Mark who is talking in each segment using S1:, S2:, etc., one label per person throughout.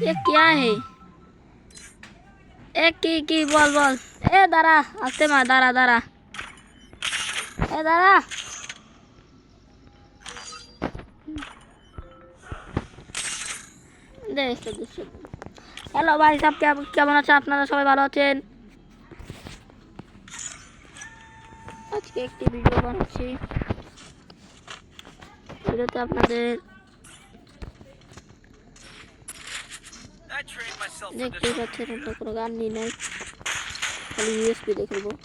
S1: ये क्या है এ কি কি বল বল এ দাঁড়া আসতে মা দাঁড়া দাঁড়া এ দাঁড়া হ্যালো ভাই সব কে- কেমন আছে আপনারা সবাই ভালো আছেন আজকে একটি ভিডিও বানাচ্ছি ভিডিওতে আপনাদের দেখতেই. পাচ্ছেন আমরা কোনো গান নিই নাই খালি ইউএসপি
S2: Need equipment.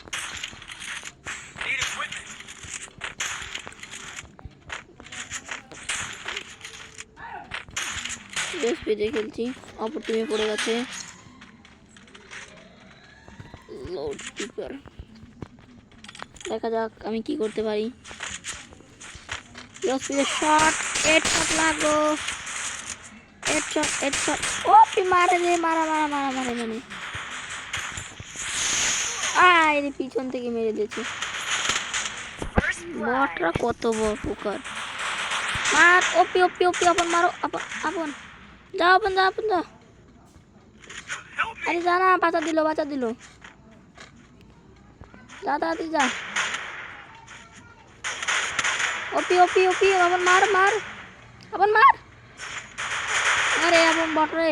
S1: ইউএসপি দিয়ে খেলছি অপর টিমে পড়ে গেছে দেখা যাক আমি কি করতে পারি ইউএসপি শট এড শট লাগো শট ও পি মারে রে, মারা মারা মারা, মারে মানে আয় রে, পিছন থেকে মেরে দিয়েছে। বটরা কত বড় পোকার। মার, ওপি ওপি ওপি, আপন মারো, আপন আপন। যাও আপন যাও আপন, যাও. আরে যা না, বাঁচা দিল বাঁচা দিল। যা তাড়াতাড়ি যা। ওপি ওপি ওপি, আপন মার মার। আপন মার। আরে আপন বট রে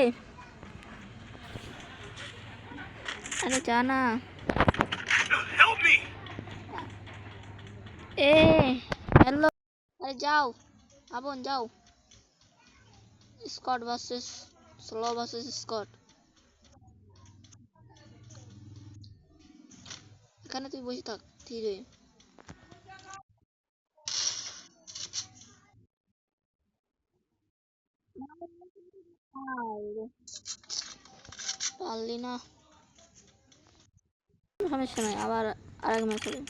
S1: আরে যা না
S2: Help me.
S1: এ হ্যালো আরে যাও আপন যাও স্কট ভার্সেস স্লো ভার্সেস স্কট এখানে তুই বসে থাক ধীরে পারলি না। সমস্যা নাই, আবার আরেক ম্যাচ হবে।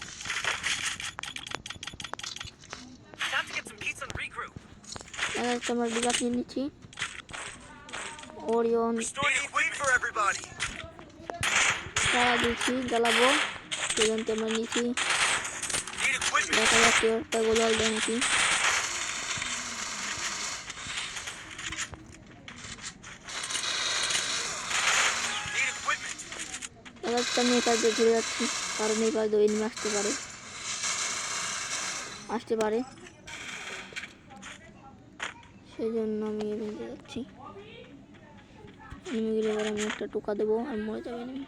S1: দিচ্ছি, জ্বালাবো। সেজন্য আমরা নিচ্ছি। দেখা যাচ্ছে যাচ্ছে আমি এই দিয়ে ঘুরে যাচ্ছি। কারণ এই পাশ দিয়ে এনিমি আসতে পারে। আসতে পারে। সেই জন্য আমি দিয়ে যাচ্ছি। এনিমি গেলে এবার আমি একটা টোকা দেবো, আর মরে যাবে এনিমি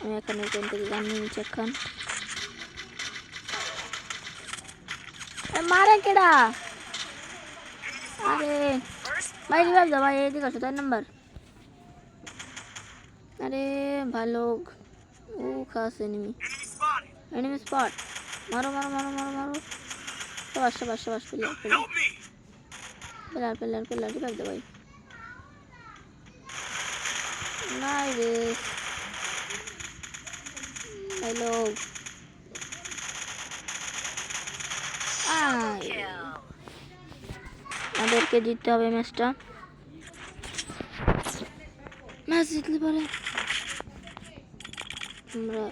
S1: আমি এখানে এখান থেকে গান নিয়ে নিচ্ছি একখান। মারে কেডা? আরে ভাই রিভাইভ দাও ভাই এদিকে আসো, তার নাম্বার। अरे भाई लोग वो कहाँ से enemy
S2: Enemy spotted.
S1: Enemy spot मारो मारो मारो मारो मारो शाबाश शाबाश शाबाश pillar pillar
S2: Help me.
S1: Pillar pillar pillar revive दे भाई नाइस भाई लोग আয়। আমাদেরকে জিততে হবে ম্যাচটা ম্যাচ জিতলে পারে আমরা.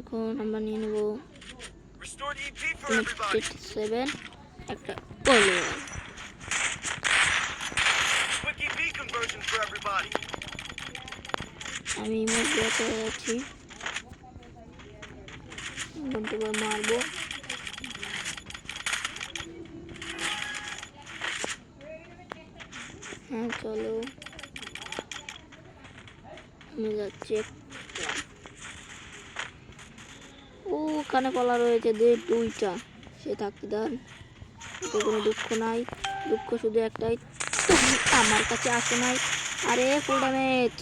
S1: এখন আমরা নিয়ে নেব. সেভেন একটা. আমি ইমোট দিয়ে গন্তব্য মারবো হ্যাঁ চলো ও ওখানে কলা রয়েছে দে দুইটা। সে থাকতে দেন। কোনো দুঃখ নাই। দুঃখ শুধু একটাই। আমার কাছে আসো নাই। আরে ফুল ড্যামেজ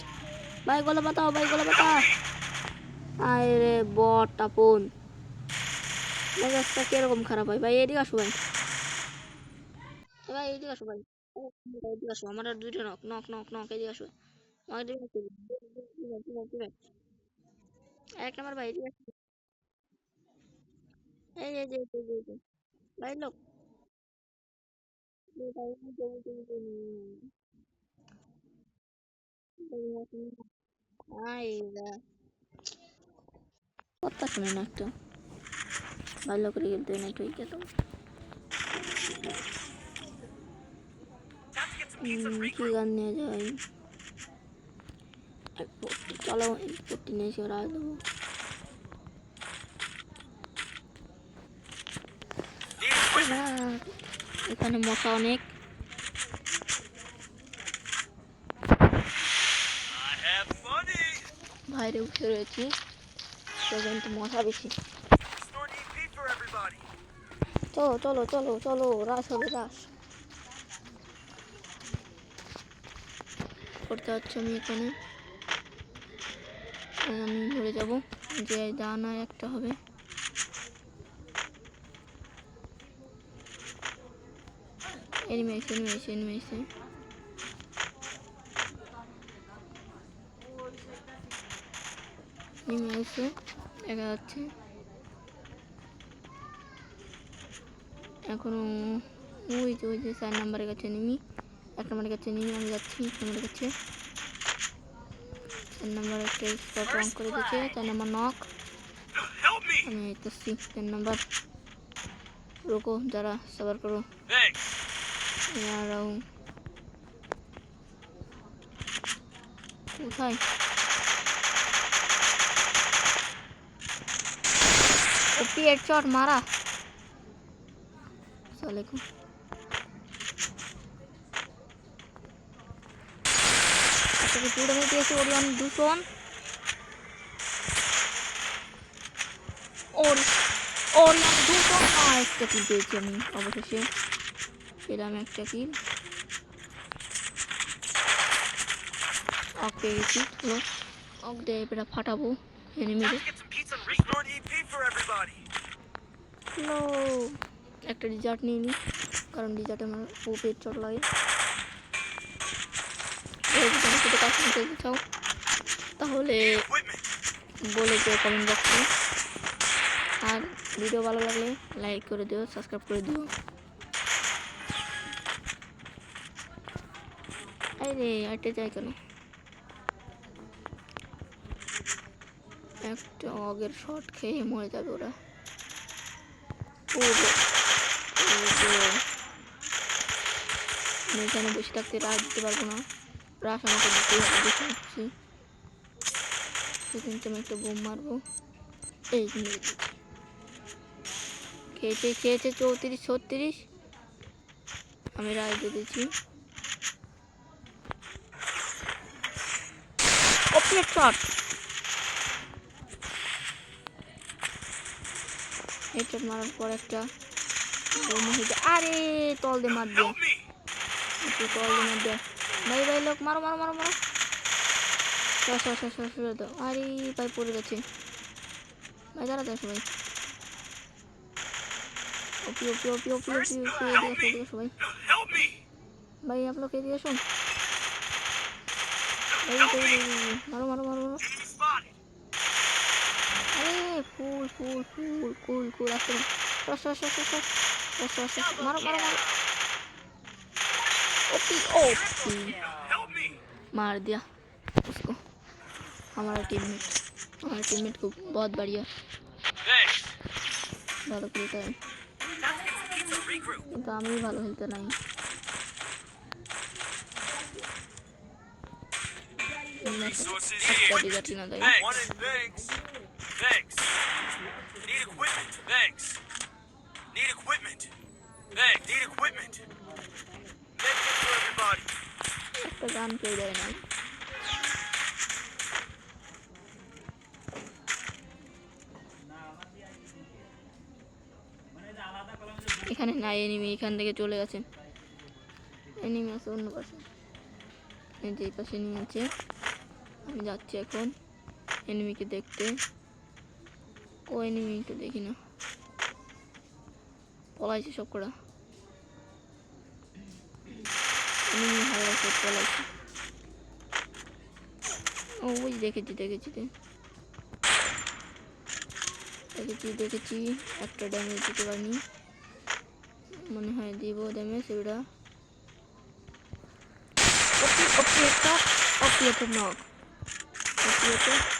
S1: ভাই, গলা বাতাও ভাই, গলা বাতা আরে, বট আপন। কীরকম খারাপ হয়? ভাই, এদিকে আসো, ভাই। ভাই, এদিকে আসো, ভাই। এদিকে আসো, আমার আর দুইটা নক নক নক নক এদিকে আসো। এক আমার ভাই এই যে ভাই লোক। কথা শুনে না ভালো করে খেলতে না ঠিক আছে কি গান নিয়ে যায় চলো এয়ারপোর্টটি নিয়ে এসে রাজ দেবো এখানে মশা অনেক. বাইরে উঠে রয়েছি কিন্তু মশা বেশি. চলো চলো চলো চলো, রাস হবে, রাস করতে হচ্ছে আমি এখানে আমি ঘুরে যাব। যে দানা একটা হবে। এনিমে এসে এনিমে এসে এনিমে এসে। এসে, দেখা যাচ্ছে। এখনও ওই যে ওই যে চার নাম্বারের কাছে নেমি। এক নম্বরের কাছে নেমি, আমি যাচ্ছি, এক নম্বরের কাছে। তিন নম্বর একটা স্পট অন করে দিচ্ছে চার নম্বর নক আমি করছি তিন নম্বর রোকো যারা সবার করো কোথায় ओपी हेडशॉट मारा। सलाइकुम আজকে পুরো মেয়ে দিয়েছে ওরিয়ন দূষণ ওর ওরিয়ন দূষণ আর একটা কিল পেয়েছি আমি অবশেষে পেলাম একটা কিল অক পেয়ে গেছি পুরো অক দিয়ে এবার ফাটাবো এনিমিরে একটা রিজার্ট নিয়ে নিই কারণ রিজার্টে আমার খুব পেট চট লাগে। যদি কাজ করতে চাও তাহলে বলে দিও কমেন্ট বক্সে আর ভিডিও ভালো লাগলে লাইক করে দিও সাবস্ক্রাইব করে দিও। আরে আটে যায় কেন? একটা অগের শট খেয়ে মরে যাবে ওরা। আমি বসে থাকতে রাত দিতে পারব না। রাস আমাকে দিতেই হবে দেখে নিচ্ছি। আমি একটা বোম মারবো। এই খেয়েছে খেয়েছে চৌত্রিশ ছত্রিশ। আমি রায় দিয়ে দিচ্ছি। ওপেন শট হেডশট মারার পর একটা বোম হয়েছে আরে তল দিয়ে মার দিয়ে। একটু তল দিয়ে মার দিয়ে। ভাই ভাই লোক মারো মারো মারো মারো দাও আরে ভাই পড়ে গেছে ভাই দাঁড়াতে আসো ভাই ওপি ওপি ওপি ওপি ওপি ওপি এদিকে এদিকে সবাই ভাই আপ লোক এদিকে আসুন ভাই মারো মারো মারো মারো আরে ফুল ফুল ফুল কুল কুল আসুন মারো মারো মারো ओपी ओपी मार दिया उसको हमारा टीममेट हमारे टीममेट को बहुत बढ़िया ভালো খেলতে হয় কিন্তু আমি ভালো খেলতে
S2: Thanks. Need equipment. Thanks. Need equipment. Thanks. Need equipment.
S1: একটা গান পেয়ে দেয় না এখানে নাই এনিমি এখান থেকে চলে গেছে। এনিমি আছে অন্য পাশে। যে পাশে এনিমি আছে। আমি যাচ্ছি এখন এনিমিকে দেখতে। ও এনিমি তো দেখি না। পলাইছে সব করা হারাইছে পলাইছে ও দেখেছি দেখেছি দেখেছি দেখেছি একটা ড্যামেজ দিতে পারিনি মনে হয় দিব ড্যামেজ ওটা ওপি ওপি একটা ওপি একটা নক ওপি একটা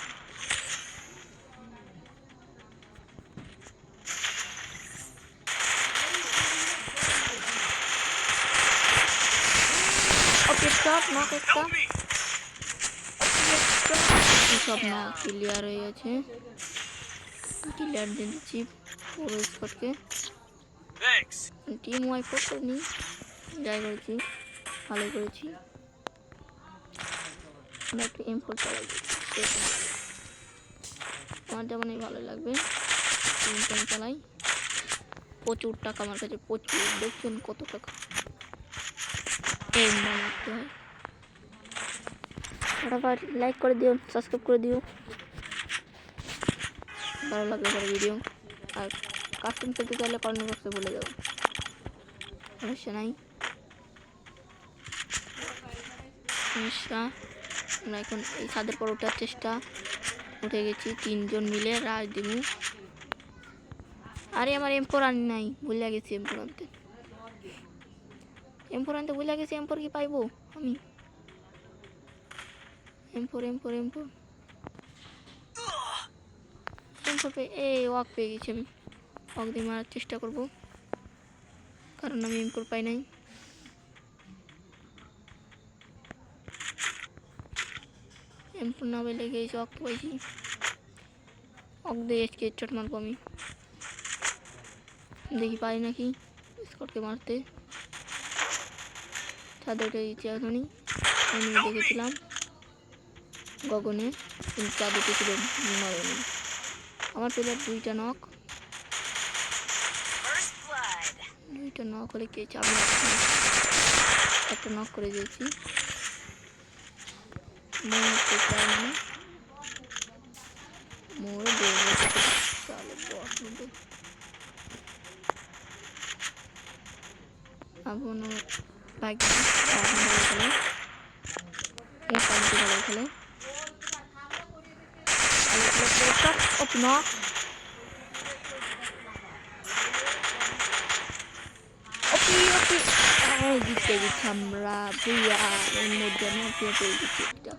S1: একটা সব না ক্লিয়ার হয়ে গেছে। ক্লিয়ার দিয়ে দিচ্ছি পুরো টিম ওয়াইপ করিনি যাই করেছি, ভালোই করেছি। আমরা একটু এম ফোর চালাই আমার যেমনই ভালো লাগবে। টেম চালাই। প্রচুর টাকা আমার কাছে, প্রচুর। দেখছেন কত টাকা? এম বানাতে হয় ফটাফট লাইক করে দিও সাবস্ক্রাইব করে দিও। ভালো লাগবে পরে ভিডিও আর কাস্টম খেলতে চাইলে কর্নার বক্সে বলে দেবো সমস্যা নাই। সমস্যা। আমরা এখন এই ছাদের পর ওঠার চেষ্টা। উঠে গেছি তিনজন মিলে রাজ দিমু আরে আমার এমপোর আনি নাই, ভুলে গেছি এমপোর আনতে। এমপোর আনতে ভুলে গেছি এমপোর কি পাইবো আমি? এমপোর এমপোর এমপোর এমপোর পেয়ে এই ওয়াক পেয়ে গেছি আমি। ওয়াক দিয়ে মারার চেষ্টা করব। কারণ আমি এমপোর পাই নাই। এমপোর না পেলে গেছি ওয়াক পাইছি। ওয়াক দিয়ে আজকে চট মারবো আমি। দেখি পাই নাকি স্কটকে মারতে। ছাদে উঠে দিচ্ছি এখনই। আমি দেখেছিলাম। গগনে, কিন্তু চাঁদ উঠেছিল মারেনি আমার প্লেয়ার দুইটা
S3: নখ।
S1: দুইটা নখ হলে কে চাপ একটা নখ করে দিয়েছি। মোর তো চাই না মোর চালে বস মধ্যে এখন। বাইক খেলে খেলে Op knock. ওপি ওপি এই জিতে গেছি আমরা ভুইয়া এর মধ্যে আমি পেয়ে পেয়ে গেছি একটা